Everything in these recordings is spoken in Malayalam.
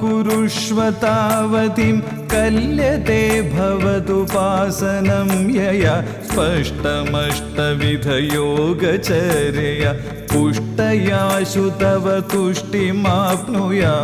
कुरुष्वतावतीं कल्यते भवदुपासनं यया स्पष्टमष्टविधयोगचर्यया पुष्टयाशु तव तुष्टिमाप्नुया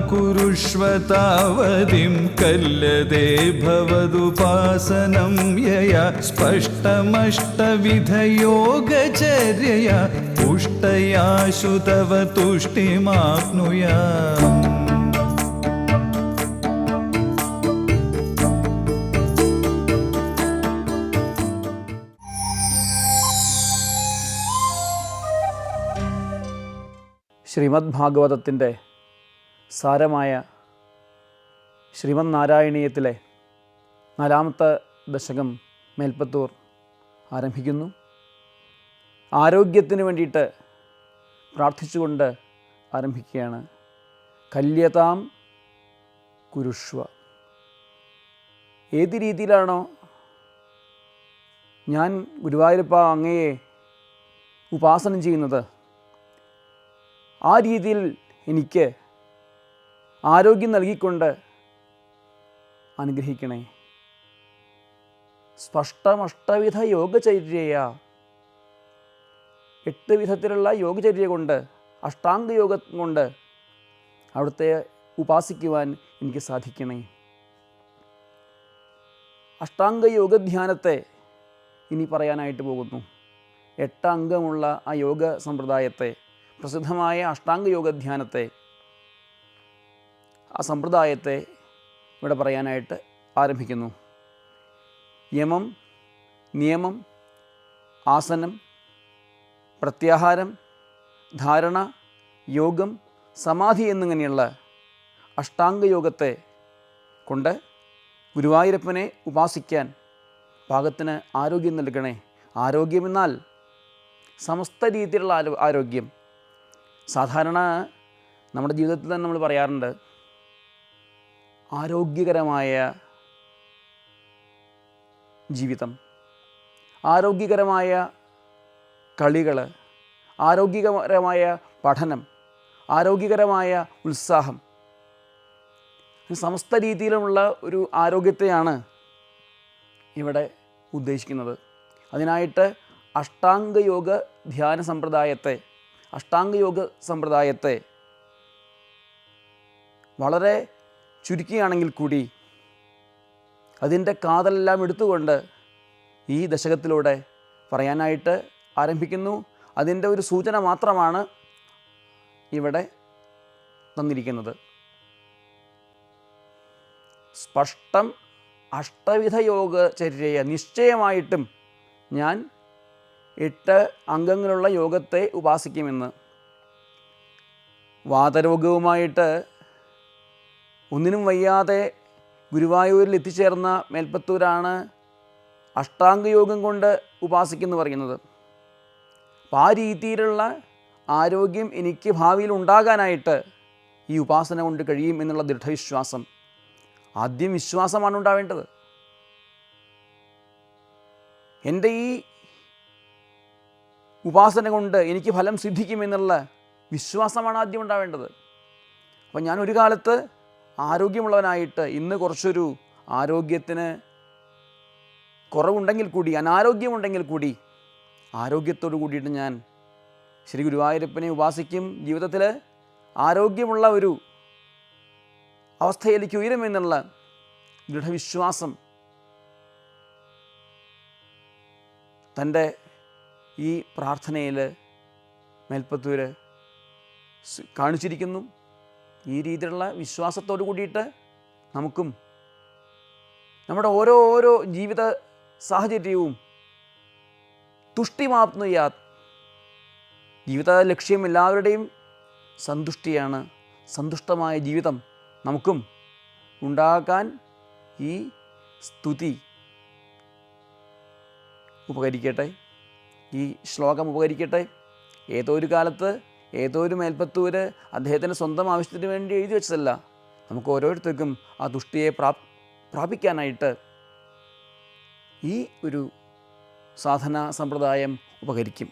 मम कुरुष्व तावतीं कल्यते भवदुपासनं यया स्पष्टमष्टविधयोगचर्यया पुष्टयाशु तव तुष्टिमाप्नुया ശ്രീമദ് ഭാഗവതത്തിൻ്റെ സാരമായ ശ്രീമന് നാരായണീയത്തിലെ നാലാമത്തെ ദശകം മേൽപ്പത്തൂർ ആരംഭിക്കുന്നു. ആരോഗ്യത്തിന് വേണ്ടിയിട്ട് പ്രാർത്ഥിച്ചുകൊണ്ട് ആരംഭിക്കുകയാണ്. കല്യതാം കുരുഷ്വ. ഏത് രീതിയിലാണോ ഞാൻ ഗുരുവായൂരപ്പ അങ്ങയെ ഉപാസനം ചെയ്യുന്നത് ആ രീതിയിൽ എനിക്ക് ആരോഗ്യം നൽകിക്കൊണ്ട് അനുഗ്രഹിക്കണേ. സ്പഷ്ടമഷ്ടവിധ യോഗചര്യയ എട്ട് വിധത്തിലുള്ള യോഗചര്യ കൊണ്ട് അഷ്ടാംഗ യോഗം കൊണ്ട് അവിടുത്തെ ഉപാസിക്കുവാൻ എനിക്ക് സാധിക്കണേ. അഷ്ടാംഗ യോഗധ്യാനത്തെ ഇനി പറയാനായിട്ട് പോകുന്നു. എട്ട് അംഗമുള്ള ആ യോഗ സമ്പ്രദായത്തെ പ്രസിദ്ധമായ അഷ്ടാംഗ യോഗധ്യാനത്തെ ആ സമ്പ്രദായത്തെ ഇവിടെ പറയാനായിട്ട് ആരംഭിക്കുന്നു. യമം നിയമം ആസനം പ്രത്യാഹാരം ധാരണ യോഗം സമാധി എന്നിങ്ങനെയുള്ള അഷ്ടാംഗയോഗത്തെ കൊണ്ട് ഗുരുവായൂരപ്പനെ ഉപാസിക്കാൻ പാകത്തിന് ആരോഗ്യം നൽകണേ. ആരോഗ്യമെന്നാൽ സമസ്ത രീതിയിലുള്ള ആരോ ആരോഗ്യം. സാധാരണ നമ്മുടെ ജീവിതത്തിൽ തന്നെ നമ്മൾ പറയാറുണ്ട് ആരോഗ്യകരമായ ജീവിതം ആരോഗ്യകരമായ കളികൾ ആരോഗ്യകരമായ പഠനം ആരോഗ്യകരമായ ഉത്സാഹം. സമസ്ത രീതിയിലുമുള്ള ഒരു ആരോഗ്യത്തെയാണ് ഇവിടെ ഉദ്ദേശിക്കുന്നത്. അതിനായിട്ട് അഷ്ടാംഗയോഗ ധ്യാന സമ്പ്രദായത്തെ അഷ്ടാംഗയോഗ സമ്പ്രദായത്തെ വളരെ ചുരുക്കിയാണെങ്കിൽ കൂടി അതിന്റെ കാതലെല്ലാം എടുത്തുകൊണ്ട് ഈ ദശകത്തിലൂടെ പറയാനായിട്ട് ആരംഭിക്കുന്നു. അതിന്റെ ഒരു സൂചന മാത്രമാണ് ഇവിടെ തന്നിരിക്കുന്നത്. സ്പഷ്ടം അഷ്ടവിധ യോഗചര്യയ നിശ്ചയമായിട്ടും ഞാൻ എട്ട് അംഗങ്ങളുള്ള യോഗത്തെ ഉപാസിക്കുമെന്ന് വാതരോഗവുമായിട്ട് ഒന്നിനും വയ്യാതെ ഗുരുവായൂരിൽ എത്തിച്ചേർന്ന മേൽപ്പത്തൂരാണ് അഷ്ടാംഗയോഗം കൊണ്ട് ഉപാസിക്കുന്നു പറയുന്നത്. അപ്പം ആ രീതിയിലുള്ള ആരോഗ്യം എനിക്ക് ഭാവിയിൽ ഉണ്ടാകാനായിട്ട് ഈ ഉപാസന കൊണ്ട് കഴിയും എന്നുള്ള ദൃഢവിശ്വാസം. ആദ്യം വിശ്വാസമാണ് ഉണ്ടാവേണ്ടത്. എന്റെ ഈ ഉപാസന കൊണ്ട് എനിക്ക് ഫലം സിദ്ധിക്കും എന്നുള്ള വിശ്വാസമാണ് ആദ്യം ഉണ്ടാവേണ്ടത്. അപ്പം ഞാൻ ഒരു കാലത്ത് ആരോഗ്യമുള്ളവനായിട്ട് ഇന്ന് കുറച്ചൊരു ആരോഗ്യത്തിന് കുറവുണ്ടെങ്കിൽ കൂടി അനാരോഗ്യമുണ്ടെങ്കിൽ കൂടി ആരോഗ്യത്തോടു കൂടിയിട്ട് ഞാൻ ശ്രീ ഗുരുവായൂരപ്പനെ ഉപാസിക്കും. ജീവിതത്തിൽ ആരോഗ്യമുള്ള ഒരു അവസ്ഥയിലേക്ക് ഉയരുമെന്നുള്ള ദൃഢവിശ്വാസം തന്റെ ഈ പ്രാർത്ഥനയിൽ മേൽപ്പത്തൂര് കാണിച്ചിരിക്കുന്നു. ഈ രീതിയിലുള്ള വിശ്വാസത്തോട് കൂടിയിട്ട് നമുക്കും നമ്മുടെ ഓരോ ഓരോ ജീവിത സാഹചര്യവും തുഷ്ടിമാപ്നുയാ ജീവിത ലക്ഷ്യം എല്ലാവരുടെയും സന്തുഷ്ടിയാണ്. സന്തുഷ്ടമായ ജീവിതം നമുക്കും ഉണ്ടാക്കാൻ ഈ സ്തുതി ഉപകരിക്കട്ടെ. ഈ ശ്ലോകം ഉപകരിക്കട്ടെ. ഏതോ ഒരു കാലത്ത് ഏതോ ഒരു മേൽപ്പത്തൂര് അദ്ദേഹത്തിന്റെ സ്വന്തം ആവശ്യത്തിന് വേണ്ടി എഴുതി വെച്ചതല്ല. നമുക്ക് ഓരോരുത്തർക്കും ആ ദുഷ്ടിയെ പ്രാപ് പ്രാപിക്കാനായിട്ട് ഈ ഒരു സാധന സമ്പ്രദായം ഉപകരിക്കും.